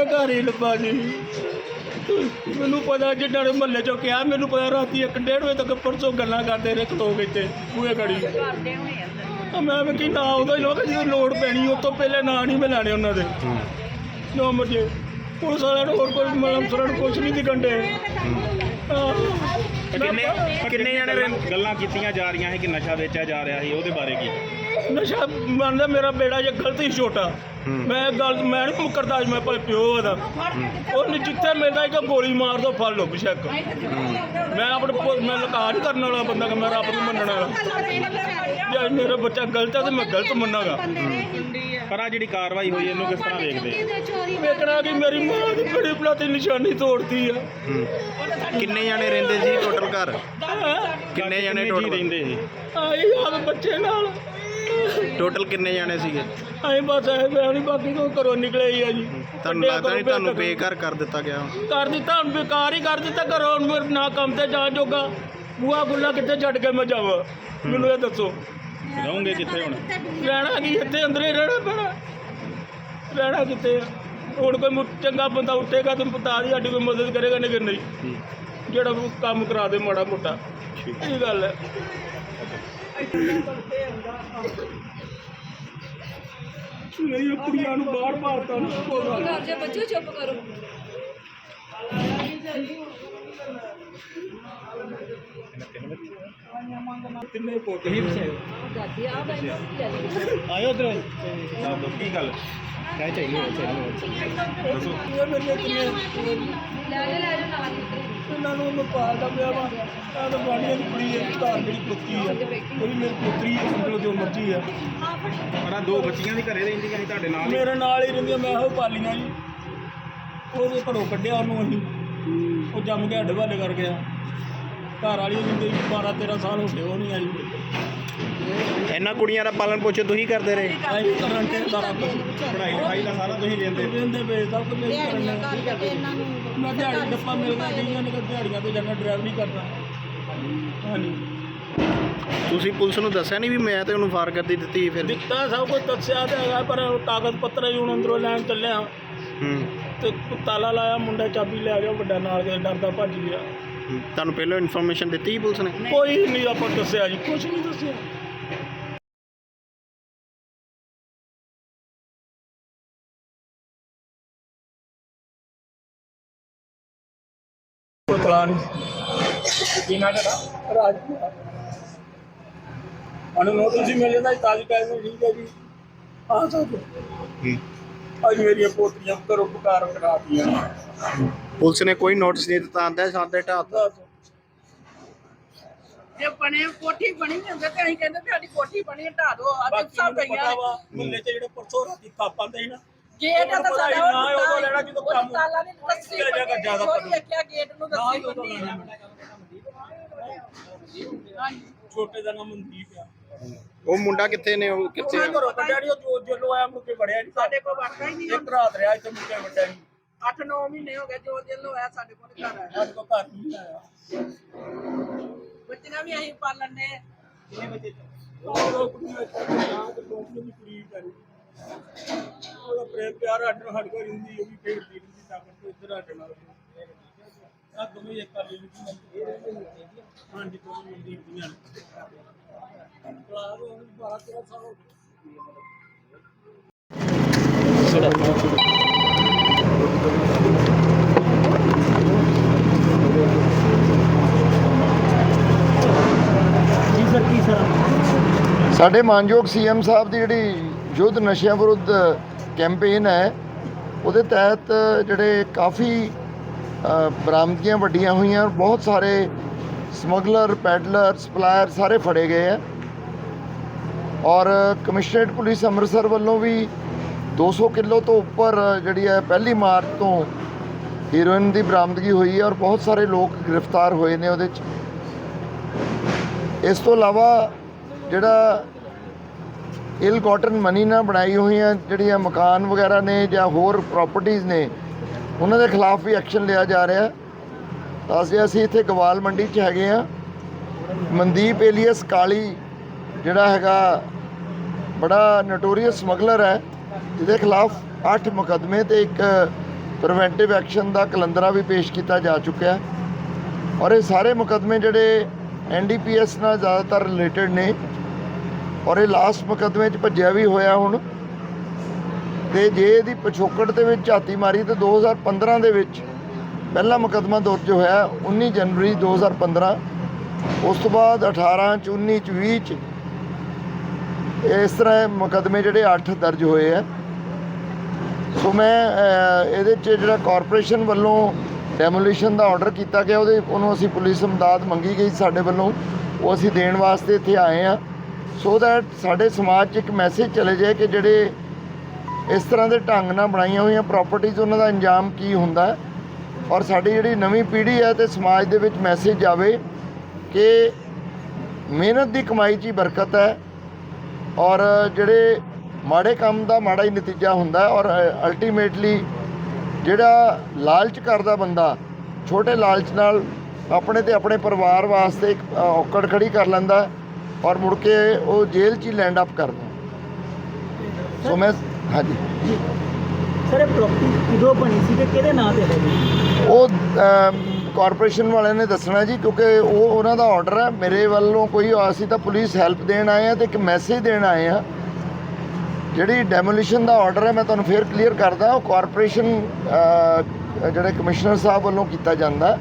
ਮੇਰੇ ਘਰ ਹੀ ਲੱਭਾ ਜੀ ਮੈਨੂੰ ਪਤਾ ਜਿੱਦਾਂ ਨੇ ਮਹੱਲੇ ਚੋਂ ਕਿਹਾ ਮੈਨੂੰ ਪਤਾ ਰਾਤੀ 1:30 ਵਜੇ ਤੱਕ ਪਰਸੋਂ ਗੱਲਾਂ ਕਰਦੇ ਰਹੇ ਖਲੋ ਇੱਥੇ ਬੂਹੇ ਆ ਮੈਂ ਵੀ ਕੀ ਨਾ ਉਹਦਾ ਹੀ ਲੋਕ ਜਦੋਂ ਲੋੜ ਪੈਣੀ ਉਸ ਤੋਂ ਪਹਿਲੇ ਨਾਂ ਨਹੀਂ ਮੈਂ ਲੈਣੇ ਉਹਨਾਂ ਦੇ। ਜੋ ਮਰਜ਼ੀ। ਪੁਲਿਸ ਵਾਲਿਆਂ ਨੂੰ ਹੋਰ ਕੋਈ ਮਲਮ ਸਰਣ ਕੁਛ ਨਹੀਂ ਦਿਖੰਡੇ। ਕਿੰਨੇ ਕਿੰਨੇ ਜਣੇ ਗੱਲਾਂ ਕੀਤੀਆਂ ਜਾ ਰਹੀਆਂ ਹੈ ਕਿ ਨਸ਼ਾ ਵੇਚਿਆ ਜਾ ਰਿਹਾ ਸੀ ਉਹਦੇ ਬਾਰੇ ਕੀ? ਨਸ਼ਾ ਮੰਨਦਾ ਮੇਰਾ ਬੇੜਾ ਜੇ ਗਲਤ ਹੀ ਛੋਟਾ। ਮੈਂ ਗੱਲ ਮੈਂ ਨਹੀਂ ਮੁਕਰਦਾ ਅੱਜ ਮੈਂ ਭਾਵੇਂ ਪਿਓ ਉਹਦਾ ਉਹਨੇ ਜਿੱਥੇ ਮਿਲਦਾ ਇੱਕ ਗੋਲੀ ਮਾਰ ਦੋ ਫੜ ਲਓ ਬਿਸ਼ੱਕ। ਮੈਂ ਆਪਣੇ ਮੈਂ ਲਕਾ ਨਹੀਂ ਕਰਨ ਵਾਲਾ ਬੰਦਾ ਕਿ ਮੈਂ ਰੱਬ ਨੂੰ ਮੰਨਣ ਵਾਲਾ। ਜੇ ਅੱਜ ਮੇਰਾ ਬੱਚਾ ਗਲਤ ਹੈ ਤੇ ਮੈਂ ਗਲਤ ਮੰਨਾਂਗਾ। ਪਰ ਆ ਜਿਹੜੀ ਕਾਰਵਾਈ ਹੋਈ ਇਹਨੂੰ ਕਿਸ ਤਰ੍ਹਾਂ ਵੇਖਦੇ ਵੇਖਣਾ ਕਿ ਮੇਰੀ ਮਾਂ ਦੀ ਬੜੀ ਬਲਾਤੀ ਨਿਸ਼ਾਨੀ ਤੋੜਦੀ ਆ। ਕਿੰਨੇ ਜਣੇ ਰਹਿੰਦੇ ਸੀ ਟੋਟਲ ਘਰ? ਕਿੰਨੇ ਜਣੇ ਟੋਟਲ ਰਹਿੰਦੇ ਸੀ ਆਈ ਯਾਦ ਬੱਚੇ ਨਾਲ। ਟੋਟਲ ਕਿੰਨੇ ਜਣੇ ਸੀਗੇ? ਆਈ ਬਸ ਐ ਨਹੀਂ ਬਾਕੀ ਤੋਂ ਘਰੋਂ ਨਿਕਲੇ ਹੀ ਆ ਜੀ। ਤੁਹਾਨੂੰ ਕੱਢਿਆ ਲੱਗਦਾ ਨਹੀਂ ਘਰੋਂ ਤੁਹਾਨੂੰ। ਬੇਘਰ ਕਰ ਦਿੱਤਾ ਗਿਆ? ਕਰ ਦਿੱਤਾ ਹੁਣ ਬੇਕਾਰ ਹੀ ਕਰ ਦਿੱਤਾ ਘਰੋਂ ਹੁਣ ਮੇਰੇ ਨਾ ਕੰਮ ਤੇ ਜਾਣ ਜੋਗਾ। ਬੂਆ ਗੁੱਲਾ ਕਿੱਥੇ ਛੱਡ ਕੇ ਮੈਂ ਜਾਵਾਂ? ਮੈਨੂੰ ਇਹ ਦੱਸੋ। ਰਹੋਗੇ ਕਿੱਥੇ ਹੁਣ? ਰਹਿਣਾ ਕੀ ਇੱਥੇ? ਅੰਦਰ ਹੀ ਰਹਿਣਾ ਪੈਣਾ। ਰਹਿਣਾ ਕਿੱਥੇ ਆ? ਹੁਣ ਕੋਈ ਮੁ- ਚੰਗਾ ਬੰਦਾ ਉੱਠੇਗਾ ਤੇ ਪਤਾ ਦੀ ਸਾਡੀ ਕੋਈ ਮਦਦ ਕਰੇਗਾ ਨਹੀਂ ਕਿ ਨਹੀਂ। ਜਿਹੜਾ ਉਹ ਕੰਮ ਕਰਾ ਦੇ ਮਾੜਾ ਮੋਟਾ। ਇਹ ਗੱਲ ਹੈ। ਮੇਰੀ ਕੁੜੀਆਂ ਨੂੰ ਬਾਹਰ ਮਾਰਤਾ ਨਾ ਕੋਗਾ ਘਰ ਜਾ ਬੱਚੋ ਚੁੱਪ ਕਰੋ। ਕਿੰਨੇ ਪੁੱਤ ਹੀ ਦਾਦੀ ਆ ਬੈਠੀ ਲੈ ਲਈ। ਆਇਓ ਉਧਰ ਦੱਸੋ ਕੀ ਗੱਲ? ਇਹ ਮੇਰੇ ਕਿੰਨੇ ਲੈ। ਨੂੰ ਮੈਂ ਪਾਲਦਾ ਪਿਆ ਵਾ ਆਹ ਤਾਂ ਬਾਣੀਆਂ ਦੀ ਕੁੜੀ ਹੈ ਘਰ ਜਿਹੜੀ ਪੁੱਤੀ ਹੈ। ਉਹ ਵੀ ਮੇਰੀ ਪੁੱਤਰੀ ਹੈ ਸਮਝ ਲਓ ਜੋ ਮਰਜ਼ੀ ਹੈ। ਆ ਦੋ ਬੱਚੀਆਂ ਵੀ ਘਰੇ ਰਹਿੰਦੀਆਂ ਸੀ ਤੁਹਾਡੇ ਨਾਲ ਹੀ? ਮੇਰੇ ਨਾਲ ਹੀ ਰਹਿੰਦੀਆਂ ਮੈਂ ਉਹ ਪਾਲੀਆਂ ਜੀ। ਉਹਦੇ ਘਰੋਂ ਕੱਢਿਆ ਉਹਨੂੰ ਅਸੀਂ। ਉਹ ਜੰਮ ਕੇ ਅੱਡ ਵਾਲੇ ਕਰ ਗਿਆ। ਘਰ ਵਾਲੀ ਜਿੰਦੇ 12 13 ਸਾਲ ਹੋ ਗਏ ਉਹ ਨਹੀਂ ਆਈ। ਇਹਨਾਂ ਕੁੜੀਆਂ ਦਾ ਪਾਲਣ ਪੋਸ਼ਣ ਤੁਸੀਂ ਕਰਦੇ ਰਹੇ? ਆਈ ਕਰਨ ਤੇ ਸਾਰਾ ਕੁਝ ਪੜ੍ਹਾਈ ਲਿਖਾਈ ਦਾ ਸਾਰਾ ਤੁਸੀਂ ਲੈਂਦੇ? ਰਹਿੰਦੇ ਪਏ ਸਭ ਕੁਝ ਮੇਰੇ ਕਰਨ। ਮੈਂ ਦਿਹਾੜੀ ਡੱਪਾ ਮਿਲਦਾ ਗਈਆਂ ਨੇ ਦਿਹਾੜੀਆਂ ਤੇ ਜਾਣਾ ਡਰਾਈਵਰੀ ਕਰਦਾ ਹਾਂਜੀ। ਤੁਸੀਂ ਪੁਲਿਸ ਨੂੰ ਦੱਸਿਆ ਨਹੀਂ ਵੀ ਮੈਂ ਤੇ ਉਹਨੂੰ ਫਾਰਗਤੀ ਦਿੱਤੀ ਫਿਰ? ਦਿੱਤਾ ਸਭ ਕੁਝ ਦੱਸਿਆ ਤੇ ਹੈਗਾ ਪਰ ਕਾਗਜ਼ ਪੱਤਰ ਹੀ ਹੁਣ ਅੰਦਰੋਂ ਲੈਣ ਚੱਲਿਆ ਹੂੰ। ਤੇ ਤਾਲਾ ਲਾਇਆ ਮੁੰਡਾ ਚਾਬੀ ਲੈ ਗਿਆ ਵੱਡਾ ਨਾਲ ਕੇ ਡਰਦਾ ਭੱਜ ਗਿਆ। ਤੁਹਾਨੂੰ ਪਹਿਲਾਂ ਇਨਫੋਰਮੇਸ਼ਨ ਦਿੱਤੀ ਸੀ ਪੁਲਿਸ ਨੇ? ਕੋਈ ਨਹੀਂ ਆਪਾਂ ਦੱਸਿਆ ਜੀ। ਕੁਝ ਨਹੀਂ ਦੱਸਿਆ। ਕੋਈ ਪਲਾਨ ਨਹੀਂ ਕੀ ਨਾ ਜਰਾ ਰਾਜ ਅਨੂ ਨੋਟ ਤੁਸੀਂ ਮਿਲ ਜਾਂਦਾ ਤਾਜ ਕਹਿ ਠੀਕ ਹੈ ਜੀ। ਆ ਸਕਦੇ ਹੂੰ। ਅੱਜ ਮੇਰੀਆਂ ਪੋਤੀਆਂ ਘਰੋਂ ਪੁਕਾਰ ਕਰਾਤੀਆਂ ਪੁਲਿਸ ਨੇ ਕੋਈ ਨੋਟਿਸ ਨਹੀਂ ਦਿੱਤਾ ਆਂਦਾ ਸਾਡੇ ਢਾਹ ਤਾ। ਜੇ ਬਣੇ ਕੋਠੀ ਬਣੀ ਹੁੰਦੇ ਤੇ ਅਸੀਂ ਕਹਿੰਦੇ ਸਾਡੀ ਕੋਠੀ ਬਣੀ ਢਾ ਦਿਓ ਅੱਜ ਸਭ ਮੈਨੂੰ ਪਤਾ ਗਈਆਂ ਚ ਜਿਹੜੇ ਪਰਸੋਂ ਰਾਤੀ ਕਾਪਾਂ ਦੇ ਸੀ ਨਾ ਗੇਟ ਤਾਂ ਸਾਡਾ ਨਾ ਉਹ ਲੈਣਾ ਜਦੋਂ ਕੰਮ ਜ਼ਿਆਦਾ ਕੋਈ ਪਤਾ। ਦੇਖਿਆ ਗੇਟ ਨੂੰ ਨਾ ਦੱਸੀ ਹੀ ਉਦੋਂ ਬੰਦੀ। ਛੋਟੇ ਦਾ ਨਾਮ ਮਨਦੀਪ ਆ। ਉਹ ਮੁੰਡਾ ਕਿੱਥੇ ਨੇ ਉਹ ਕਿੱਥੇ ਕਿੱਥੇ ਘਰੋਂ ਕੱਢਿਆ ਨਹੀਂ ਉਹ ਜੋ ਜਦੋਂ ਆਇਆ ਮੁੜ ਕੇ ਵੜਿਆ ਨਹੀਂ। ਸਾਡੇ ਕੋਲ ਵੜਦਾ ਹੀ ਨਹੀਂ। ਇੱਕ ਰਾਤ ਰਿਹਾ ਇੱਥੇ ਮੁੜ ਕੇ ਵੱਡਿਆ ਨਹੀਂ। 8-9 ਮਹੀਨੇ ਹੋ ਗਏ ਜੋ ਦਿਨ ਹੋਇਆ ਸਾਡੇ ਕੋਲ ਘਰ ਆਇਆ। ਅੱਜ ਕੋ ਘਰ ਨਹੀਂ ਆਇਆ। ਬੱਚੀਆਂ ਵੀ ਅਸੀਂ ਪਾਲਣ ਨੇ ਉਹ ਕੁੜੀ ਵਿੱਚ ਨਾ ਤੇ ਦੋਸਤ ਦੀ ਕੁੜੀ ਕਰੀ ਉਹਦਾ ਪ੍ਰੇਮ ਪਿਆਰ ਅੱਡ ਨੂੰ ਹਟ ਕੇ ਰਹਿੰਦੀ ਉਹ ਵੀ ਖੇਡਦੀ ਰਹਿੰਦੀ ਤਾਕਤ ਤੋਂ ਇੱਧਰ ਅੱਡ ਨਾਲ ਆ ਦੋਵੇਂ ਇੱਕ ਕਰ ਲਈ ਹਾਂਜੀ ਦੋਵੇਂ ਮਿਲਦੀ ਹੁੰਦੀਆਂ ਨੇ। ਕਲਾਸ ਉਹ 12 13 ਸਾਲ ਹੋ ਗਏ। ਜੀ ਸਰ ਕੀ ਸਰ? ਸਾਡੇ ਮਾਨਯੋਗ ਸੀਐਮ ਸਾਹਿਬ ਦੀ ਜਿਹੜੀ ਯੁੱਧ ਨਸ਼ਿਆਂ ਵਿਰੁੱਧ ਕੈਂਪੇਨ ਹੈ। ਉਹਦੇ ਤਹਿਤ ਜਿਹੜੇ ਕਾਫੀ ਬਰਾਮਦਗੀਆਂ ਵੱਡੀਆਂ ਹੋਈਆਂ ਔਰ ਬਹੁਤ ਸਾਰੇ ਸਮਗਲਰ, ਪੈਡਲਰ, ਸਪਲਾਇਰ ਸਾਰੇ ਫੜੇ ਗਏ ਹੈ। ਔਰ ਕਮਿਸ਼ਨਰੇਟ ਪੁਲਿਸ ਅੰਮ੍ਰਿਤਸਰ ਵੱਲੋਂ ਵੀ 200 ਕਿਲੋ ਤੋਂ ਉੱਪਰ ਜਿਹੜੀ ਹੈ, ਪਹਿਲੀ ਮਾਰਚ ਤੋਂ ਹੀਰੋਇਨ ਦੀ ਬਰਾਮਦਗੀ ਹੋਈ ਹੈ ਔਰ ਬਹੁਤ ਸਾਰੇ ਲੋਕ ਗ੍ਰਿਫਤਾਰ ਹੋਏ ਨੇ ਉਹਦੇ 'ਚ। ਇਸ ਤੋਂ ਇਲਾਵਾ ਜਿਹੜਾ ਇਲ ਕਾਟਨ ਮਨੀ ਨਾਲ ਬਣਾਈ ਹੋਈਆਂ ਜਿਹੜੀਆਂ ਮਕਾਨ ਵਗੈਰਾ ਨੇ ਜਾਂ ਹੋਰ ਪ੍ਰਾਪਰਟੀਆਂ ਨੇ, ਉਹਨਾਂ ਦੇ ਖਿਲਾਫ ਵੀ ਐਕਸ਼ਨ ਲਿਆ ਜਾ ਰਿਹਾ ਹੈ। ਤਾਂ ਅਸੀਂ ਅਸੀਂ ਇੱਥੇ ਗਵਾਲ ਮੰਡੀ 'ਚ ਹੈਗੇ ਆ ਮਨਦੀਪ ਏਲੀਅਸ ਕਾਲੀ ਜਿਹੜਾ ਹੈਗਾ ਬੜਾ ਨਟੋਰੀਅਸ ਸਮਗਲਰ ਹੈ, ਜਿਹਦੇ ਖਿਲਾਫ 8 ਮੁਕੱਦਮੇ ਤੇ ਇੱਕ ਪ੍ਰੀਵੈਂਟਿਵ ਐਕਸ਼ਨ ਦਾ ਕਲੰਦਰਾ ਵੀ ਪੇਸ਼ ਕੀਤਾ ਜਾ ਚੁੱਕਿਆ ਹੈ। ਔਰ ਇਹ ਸਾਰੇ ਮੁਕੱਦਮੇ ਜਿਹੜੇ ਐਨਡੀਪੀਐਸ ਨਾਲ ਜ਼ਿਆਦਾਤਰ ਰਿਲੇਟਡ ਨੇ। ਔਰ ਇਹ ਲਾਸਟ ਮੁਕੱਦਮੇ 'ਚ ਭੱਜਿਆ ਵੀ ਹੋਇਆ ਹੁਣ। ਤੇ ਜੇ ਇਹਦੀ ਪਿਛੋਕੜ ਦੇ ਵਿੱਚ ਝਾਤੀ ਮਾਰੀ ਤਾਂ 2015 ਦੇ ਵਿੱਚ ਪਹਿਲਾ ਮੁਕੱਦਮਾ ਦਰਜ ਹੋਇਆ 19 ਜਨਵਰੀ 2015 ਉਸ ਤੋਂ ਬਾਅਦ 18 ਚ 19 ਚ 20 ਚ ਇਸ ਤਰ੍ਹਾਂ ਇਹ ਮੁਕੱਦਮੇ ਜਿਹੜੇ 8 ਦਰਜ ਹੋਏ ਆ। ਸੋ ਮੈਂ ਇਹਦੇ ਚ ਜਿਹੜਾ ਕਾਰਪੋਰੇਸ਼ਨ ਵੱਲੋਂ ਡੈਮੋਲੀਸ਼ਨ ਦਾ ਆਰਡਰ ਕੀਤਾ ਗਿਆ, ਉਹਦੇ ਉਹਨੂੰ ਅਸੀਂ ਪੁਲਿਸ ਮਦਦ ਮੰਗੀ ਗਈ ਸਾਡੇ ਵੱਲੋਂ। ਉਹ ਅਸੀਂ ਦੇਣ ਵਾਸਤੇ ਇੱਥੇ ਆਏ ਆ। ਸੋ ਦੈਟ ਸਾਡੇ ਸਮਾਜ 'ਚ ਇੱਕ ਮੈਸੇਜ ਚਲੇ ਜਾਏ ਕਿ ਜਿਹੜੇ ਇਸ ਤਰ੍ਹਾਂ ਦੇ ਢੰਗ ਨਾਲ ਬਣਾਈਆਂ ਹੋਈਆਂ ਪ੍ਰਾਪਰਟੀਆਂ ਉਹਨਾਂ ਦਾ ਅੰਜਾਮ ਕੀ ਹੁੰਦਾ ਔਰ ਸਾਡੀ ਜਿਹੜੀ ਨਵੀਂ ਪੀੜ੍ਹੀ ਹੈ ਤੇ ਸਮਾਜ ਦੇ ਵਿੱਚ ਮੈਸੇਜ ਜਾਵੇ ਕਿ ਮਿਹਨਤ ਦੀ ਕਮਾਈ 'ਚ ਹੀ ਬਰਕਤ ਹੈ ਔਰ ਜਿਹੜੇ ਮਾੜੇ ਕੰਮ ਦਾ ਮਾੜਾ ਹੀ ਨਤੀਜਾ ਹੁੰਦਾ ਹੈ ਔਰ ਅਲਟੀਮੇਟਲੀ ਜਿਹੜਾ ਲਾਲਚ ਕਰਦਾ ਬੰਦਾ ਛੋਟੇ ਲਾਲਚ ਨਾਲ ਆਪਣੇ ਤੇ ਆਪਣੇ ਪਰਿਵਾਰ ਵਾਸਤੇ ਇੱਕ ਔਕੜ ਖੜੀ ਕਰ ਲੈਂਦਾ ਔਰ ਮੁੜ ਕੇ ਉਹ ਜੇਲ੍ਹ 'ਚ ਹੀ ਲੈਂਡ ਅਪ ਕਰਦਾ ਸੋ ਮੈਂ ਹਾਂਜੀ। ਸਰ ਇਹ ਪ੍ਰਾਪਰਟੀ ਕਦੋਂ ਬਣੀ ਸੀ ਤੇ ਕਿਹਦੇ ਨਾਂ ਤੇ ਹੈਗੀ ਉਹ ਕਾਰਪੋਰੇਸ਼ਨ ਵਾਲਿਆਂ ਨੇ ਦੱਸਣਾ ਜੀ ਕਿਉਂਕਿ ਉਹ ਉਹਨਾਂ ਦਾ ਆਰਡਰ ਹੈ। ਮੇਰੇ ਵੱਲੋਂ ਕੋਈ ਅਸੀਂ ਤਾਂ ਪੁਲਿਸ ਹੈਲਪ ਦੇਣ ਆਏ ਆ ਤੇ ਇੱਕ ਮੈਸੇਜ ਦੇਣ ਆਏ ਆ। ਜਿਹੜੀ ਡੈਮੋਲੀਸ਼ਨ ਦਾ ਆਰਡਰ ਹੈ ਮੈਂ ਤੁਹਾਨੂੰ ਫੇਰ ਕਲੀਅਰ ਕਰਦਾ। ਉਹ ਕਾਰਪੋਰੇਸ਼ਨ ਜਿਹੜੇ ਕਮਿਸ਼ਨਰ ਸਾਹਿਬ ਵੱਲੋਂ ਕੀਤਾ ਜਾਂਦਾ।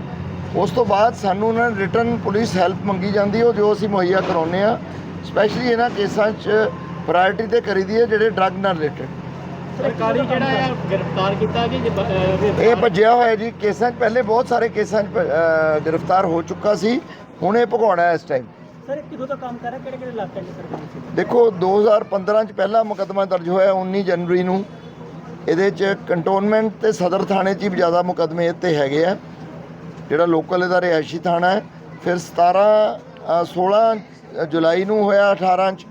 ਉਸ ਤੋਂ ਬਾਅਦ ਸਾਨੂੰ ਉਹਨਾਂ ਨੇ ਰਿਟਰਨ ਪੁਲਿਸ ਹੈਲਪ ਮੰਗੀ ਜਾਂਦੀ ਉਹ ਜੋ ਅਸੀਂ ਮੁਹੱਈਆ ਕਰਾਉਂਦੇ ਆ ਸਪੈਸ਼ਲੀ ਇਹਨਾਂ ਕੇਸਾਂ 'ਚ ਪ੍ਰਾਇੋਰਟੀ ਤੇ ਕਰੀਦੀ ਹੈ ਜਿਹੜੇ ਡਰੱਗ ਨਾਲ ਰਿਲੇਟਡ ਸਰਕਾਰੀ ਜਿਹੜਾ ਹੈ ਗ੍ਰਿਫਤਾਰ ਕੀਤਾ ਕਿ ਜੇ ਇਹ ਭੱਜਿਆ ਹੋਇਆ ਜੀ ਕੇਸਾਂ 'ਚ ਪਹਿਲੇ ਬਹੁਤ ਸਾਰੇ ਕੇਸਾਂ 'ਚ ਗ੍ਰਿਫਤਾਰ ਹੋ ਚੁੱਕਾ ਸੀ ਹੁਣ ਇਹ ਭਗੌੜਾ ਇਸ ਟਾਈਮ ਸਰ ਕਿਦੋਂ ਤੋਂ ਕੰਮ ਕਰ ਰਿਹਾ ਕਿਹੜੇ ਕਿਹੜੇ ਇਲਾਕਿਆਂ 'ਚ ਸਰਕਾਰ ਸੀ? ਦੇਖੋ 2015 'ਚ ਪਹਿਲਾ ਮੁਕੱਦਮਾ ਦਰਜ ਹੋਇਆ 19 ਜਨਵਰੀ ਨੂੰ। ਇਹਦੇ 'ਚ ਕੰਟੋਨਮੈਂਟ ਤੇ ਸਦਰ ਥਾਣੇ 'ਚ ਹੀ ਜ਼ਿਆਦਾ ਮੁਕੱਦਮੇ ਇੱਥੇ ਹੈਗੇ ਆ। ਜਿਹੜਾ ਲੋਕਲ ਇਹਦਾ ਰਿਹਾਇਸ਼ੀ ਥਾਣਾ ਹੈ ਫਿਰ 17 ਅ, 16 ਜੁਲਾਈ ਨੂੰ ਹੋਇਆ 18 'ਚ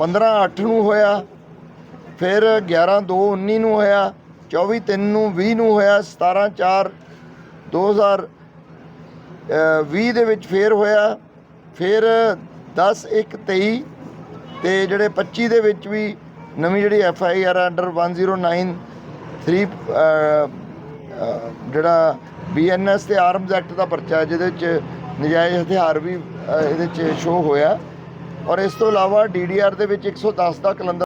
15 8 ਨੂੰ ਹੋਇਆ ਫਿਰ 11 2 19 ਨੂੰ ਹੋਇਆ 24 3 ਨੂੰ 20 ਨੂੰ ਹੋਇਆ 17 4 2000 ਅ, 20 ਦੇ ਵਿੱਚ ਫੇਰ ਹੋਇਆ ਫਿਰ 10 1 23 ਤੇ ਜਿਹੜੇ 25 ਦੇ ਵਿੱਚ ਵੀ ਨਵੀਂ ਜਿਹੜੀ ਐਫ ਆਈ ਆਰ ਅੰਡਰ 109 3 ਜਿਹੜਾ ਬੀ ਐਨ ਐਸ ਤੇ ਆਰਮਜ਼ ਐਕਟ ਦਾ ਪਰਚਾ ਜਿਹਦੇ ਵਿੱਚ ਨਜਾਇਜ਼ ਹਥਿਆਰ ਵੀ ਇਹਦੇ ਚ ਸ਼ੋ ਹੋਇਆ ਔਰ ਇਸ ਤੋਂ ਇਲਾਵਾ ਡੀ ਡੀ ਆਰ ਦੇ ਵਿੱਚ 110 ਦਾ ਕਲੰਦਰ